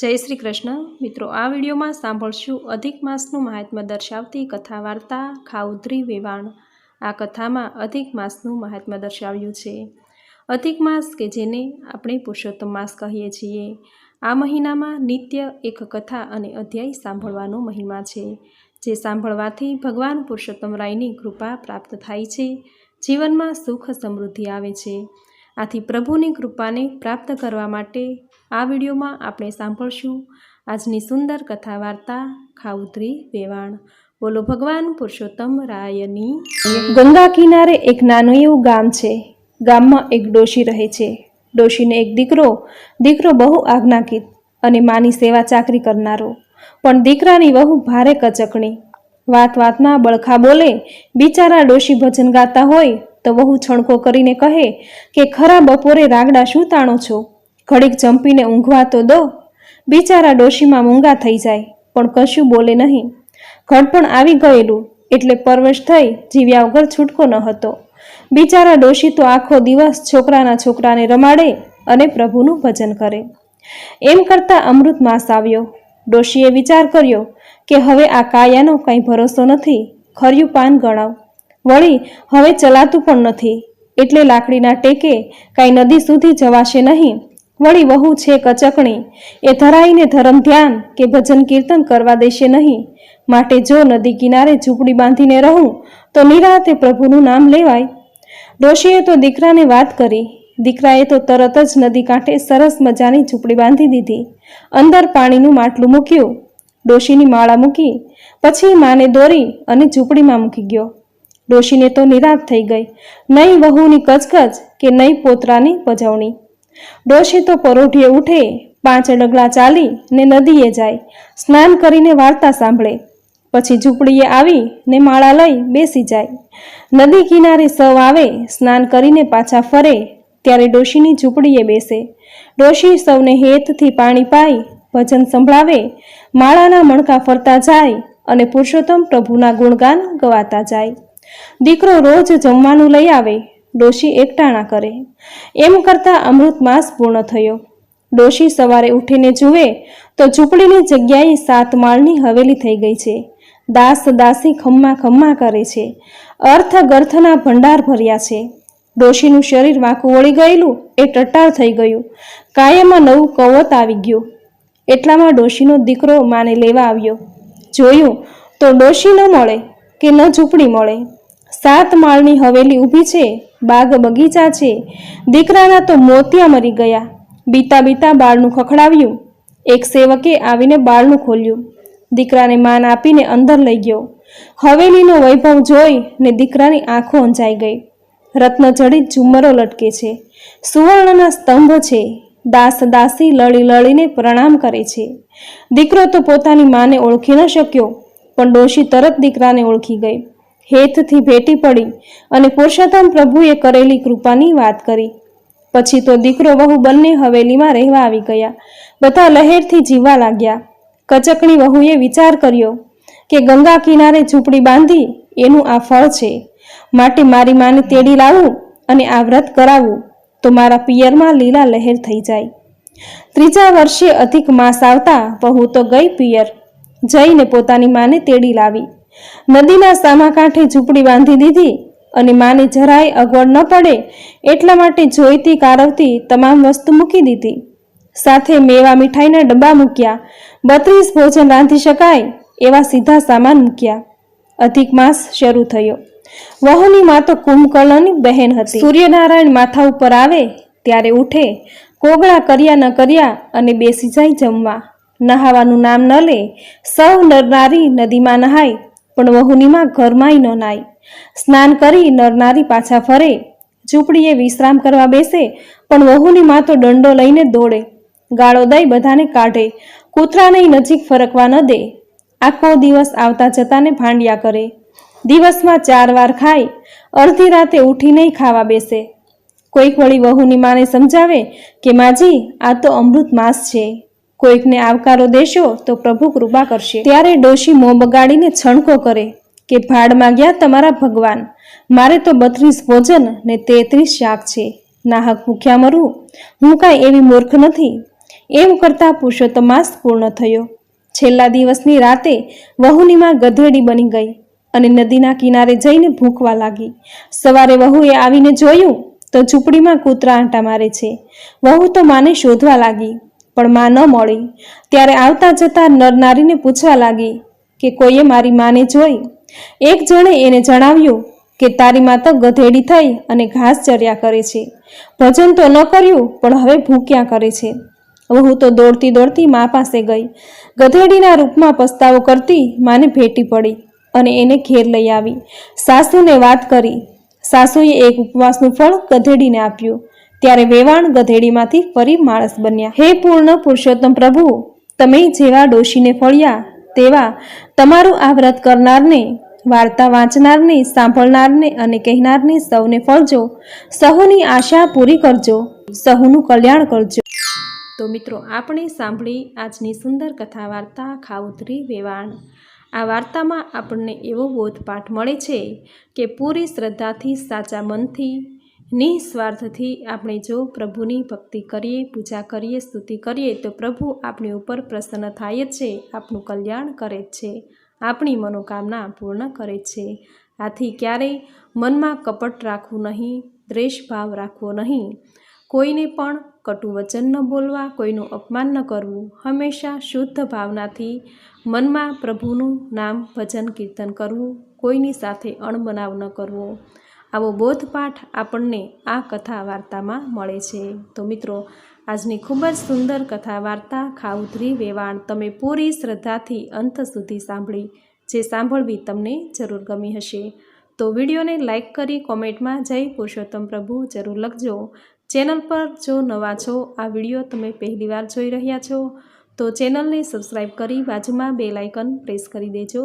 જય શ્રી કૃષ્ણ. મિત્રો, આ વિડીયોમાં સાંભળશું અધિક માસનું મહાત્મ્ય દર્શાવતી કથા વાર્તા ખાઉધરી વેવાણ. આ કથામાં અધિક માસનું મહાત્મ્ય દર્શાવ્યું છે. અધિક માસ કે જેને આપણે પુરુષોત્તમ માસ કહીએ છીએ. આ મહિનામાં નિત્ય એક કથા અને અધ્યાય સાંભળવાનો મહિમા છે, જે સાંભળવાથી ભગવાન પુરુષોત્તમ રાયની કૃપા પ્રાપ્ત થાય છે. જીવનમાં સુખ સમૃદ્ધિ આવે છે. આથી પ્રભુની કૃપાને પ્રાપ્ત કરવા માટે આ વિડીયોમાં આપણે સાંભળશું આજની સુંદર કથા વાર્તા ખાઉધરી વેવાણ. બોલો ભગવાન પુરુષોત્તમ રાયની. ગંગા કિનારે એક નાનું એવું ગામ છે. ગામમાં એક ડોશી રહે છે. ડોશીને એક દીકરો દીકરો બહુ આજ્ઞાકિત અને માની સેવા ચાકરી કરનારો. પણ દીકરાની વહુ ભારે કચકણી. વાત વાતમાં બળખા બોલે, બિચારા ડોશી ભજન ગાતા હોય તો વહુ છણકો કરીને કહે કે, ખરા બપોરે રાગડા શું તાણો છો? ઘડીક જંપીને ઊંઘવા તો દો. બિચારા ડોશીમાં મૂંગા થઈ જાય, પણ કશું બોલે નહીં. ઘડપણ આવી ગયેલું, એટલે પરવશ થઈ જીવ્યા વગર છૂટકો ન હતો. બિચારા ડોશી તો આખો દિવસ છોકરાના છોકરાને રમાડે અને પ્રભુનું ભજન કરે. એમ કરતાં અમૃત માસ આવ્યો. ડોશીએ વિચાર કર્યો કે હવે આ કાયાનો કંઈ ભરોસો નથી, ખર્યું પાન ગણાવ. વળી હવે ચલાતું પણ નથી, એટલે લાકડીના ટેકે કાંઈ નદી સુધી જવાશે નહીં. વળી વહુ છે કચકણી. એ ધરાઈને ધરમ ધ્યાન કે ભજન કીર્તન કરવા દેશે નહીં. માટે જો નદી કિનારે ઝૂંપડી બાંધીને રહું, તો નિરાતે પ્રભુનું નામ લેવાય. ડોશીએ તો દીકરાને વાત કરી. દીકરાએ તો તરત જ નદી કાંઠે સરસ મજાની ઝૂંપડી બાંધી દીધી. અંદર પાણીનું માટલું મૂક્યું. ડોશીની માળા મૂકી. પછી માને દોરી અને ઝૂંપડીમાં મૂકી ગયો. ડોશીને તો નિરાશ થઈ ગઈ. નહીં વહુની કચકચ કે નહીં પોતરાની પજવણી. ડોશી તો પરોઢીએ ઉઠે, પાંચ ડગલા ચાલી ને નદીએ જાય, સ્નાન કરીને વાર્તા સાંભળે. પછી ઝૂંપડીએ આવી ને માળા લઈ બેસી જાય. નદી કિનારે સવ આવે, સ્નાન કરીને પાછા ફરે, ત્યારે ડોશીની ઝૂંપડીએ બેસે. ડોશી સૌને હેતથી પાણી પાઈ, ભજન સંભળાવે, માળાના મણકા ફરતા જાય અને પુરુષોત્તમ પ્રભુના ગુણગાન ગવાતા જાય. દીકરો રોજ જમવાનું લઈ આવે ડોશી એકટાણા કરે. એમ કરતાં અમૃત માસ પૂર્ણ થયો. ડોશી સવારે ઉઠીને જુએ તો ઝૂંપડીની જગ્યાએ સાત માળની હવેલી થઈ ગઈ છે. દાસ દાસી ખમ્મા ખમ્મા કરે છે. અર્થ ગર્થના ભંડાર ભર્યા છે. ડોશીનું શરીર વાંકું વળી ગયેલું એ ટટ્ટાર થઈ ગયું. કાયમાં નવું કવત આવી ગયું. એટલામાં ડોશીનો દીકરો માને લેવા આવ્યો. જોયું તો ડોશી ન મળે કે ન ઝૂંપડી મળે. સાત માળની હવેલી ઊભી છે, બાગ બગીચા છે. દીકરાના તો મોતિયા મરી ગયા. બીતા બીતા બાળનું ખખડાવ્યું. એક સેવકે આવીને બાળનું ખોલ્યું. દીકરાને માન આપીને અંદર લઈ ગયો. હવેલીનો વૈભવ જોઈ ને દીકરાની આંખો અંજાઈ ગઈ. રત્નજડિત ઝુમ્મરો લટકે છે. સુવર્ણના સ્તંભ છે. દાસ દાસી લળી લળીને પ્રણામ કરે છે. દીકરો તો પોતાની માને ઓળખી ન શક્યો, પણ ડોશી તરત દીકરાને ઓળખી ગઈ. હેતથી ભેટી પડી અને પુરુષોત્તમ પ્રભુએ કરેલી કૃપાની વાત કરી. પછી તો દીકરો વહુ બંને હવેલીમાં રહેવા આવી ગયા. બધા લહેરથી જીવવા લાગ્યા. કચકણી વહુએ વિચાર કર્યો કે ગંગા કિનારે ઝૂંપડી બાંધી એનું આ ફળ છે. માટે મારી માને તેડી લાવું અને આ વ્રત કરાવવું તો મારા પિયરમાં લીલા લહેર થઈ જાય. ત્રીજા વર્ષે અધિક માસ આવતા વહુ તો ગઈ પિયર. જઈને પોતાની માને તેડી લાવી. નદીના સામા કાંઠે ઝૂંપડી બાંધી દીધી અને માને જરાય અગવડ ન પડે એટલા માટે જોઈતી કારવતી તમામ વસ્તુ મૂકી દીધી. સાથે મેવા મીઠાઈના ડબ્બા મૂક્યા. બત્રીસ ભોજન રાંધી શકાય એવા સીધા સામાન મૂક્યા. અધિક માસ શરૂ થયો. વહુની માં તો કુંભકર્ણની બહેન હતી. સૂર્યનારાયણ માથા ઉપર આવે ત્યારે ઉઠે, કોગળા કર્યા ન કર્યા અને બેસી જાય જમવા. નહાવાનું નામ ન લે, સૌ નરનારી નદીમાં નહાય પણ વહુનીમાં ઘરમાંય ન નાય. સ્નાન કરી નરનારી પાછા ફરે. ઝૂંપડીએ વિશ્રામ કરવા બેસે, પણ વહુની માં તો દંડો લઈને દોડે. ગાળો દઈ બધાને કાઢે. કૂતરાને નજીક ફરકવા ન દે. આખો દિવસ આવતા જતાને ભાંડિયા કરે. દિવસમાં ચાર વાર ખાય. અડધી રાતે ઉઠીને ખાવા બેસે. કોઈક વળી વહુની માને સમજાવે કે, માજી, આ તો અમૃત માસ છે. કોઈકને આવકારો દેશો તો પ્રભુ કૃપા કરશે. ત્યારે ડોશી મોં બગાડીને છણકો કરે કે ભાડમાં ગયા તમારા ભગવાન. મારે તો બત્રીસ ભોજન ને તેત્રીસ શાક છે. નાહક ભૂખ્યા મરું. હું કાંઈ એવી મૂર્ખ નથી. એમ કરતાં પુરુષોત્તમ માસ પૂર્ણ થયો. છેલ્લા દિવસની રાતે વહુનીમાં ગધેડી બની ગઈ અને નદીના કિનારે જઈને ભૂખવા લાગી. સવારે વહુએ આવીને જોયું તો ઝૂંપડીમાં કૂતરા આંટા મારે છે. વહુ તો માને શોધવા લાગી. પણ માં ન મળી. ત્યારે આવતા જતા નરનારીને પૂછવા લાગી કે કોઈએ મારી માને જોઈ? એક જણે એને જણાવ્યું કે તારી માં તો ગધેડી થઈ અને ઘાસ ચર્યા કરે છે. ભજન તો ન કર્યું, પણ હવે ભૂખ્યા કરે છે. વહુ તો દોડતી દોડતી મા પાસે ગઈ. ગધેડીના રૂપમાં પસ્તાવો કરતી માને ભેટી પડી અને એને ઘેર લઈ આવી. સાસુને વાત કરી. સાસુએ એક ઉપવાસનું ફળ ગધેડીને આપ્યું. ત્યારે વેવાણ ગધેડીમાંથી ફરી માણસ બન્યા. હે પૂર્ણ પુરુષોત્તમ પ્રભુ, તમે જેવા ડોશીને ફળ્યા, તેવા તમારું આ વ્રત કરનારને, વાર્તા વાંચનારને, સાંભળનારને અને કહેનારને સૌને ફળજો. સહુની આશા પૂરી કરજો. સહુનું કલ્યાણ કરજો. તો મિત્રો, આપણે સાંભળી આજની સુંદર કથા વાર્તા ખાઉધરી વેવાણ. આ વાર્તામાં આપણને એવો બોધપાઠ મળે છે કે પૂરી શ્રદ્ધાથી સાચા મનથી નિસ્વાર્થથી આપણે જો પ્રભુની ભક્તિ કરીએ, પૂજા કરીએ, સ્તુતિ કરીએ, તો પ્રભુ આપણી ઉપર પ્રસન્ન થાય જ છે, આપણું કલ્યાણ કરે જ છે, આપણી મનોકામના પૂર્ણ કરે છે. આથી ક્યારેય મનમાં કપટ રાખવું નહીં દ્વેષભાવ રાખવો નહીં. કોઈને પણ કટુ વચન ન બોલવા, કોઈનું અપમાન ન કરવું, હંમેશા શુદ્ધ ભાવનાથી મનમાં પ્રભુનું નામ ભજન કીર્તન કરવું, કોઈની સાથે અણબનાવ ન કરવો. આવો બોધપાઠ આપણને આ કથા વાર્તામાં મળે છે. તો મિત્રો, આજની ખૂબ જ સુંદર કથા વાર્તા ખાઉધરી વેવાણ તમે પૂરી શ્રદ્ધાથી અંત સુધી સાંભળી, જે સાંભળવી તમને જરૂર ગમી હશે. તો વિડીયોને લાઇક કરી કોમેન્ટમાં જય પુરુષોત્તમ પ્રભુ જરૂર લખજો. ચેનલ પર જો નવા છો, આ વીડિયો તમે પહેલીવાર જોઈ રહ્યા છો, તો ચેનલને સબસ્ક્રાઈબ કરી બાજુમાં બે લાઇકન પ્રેસ કરી દેજો.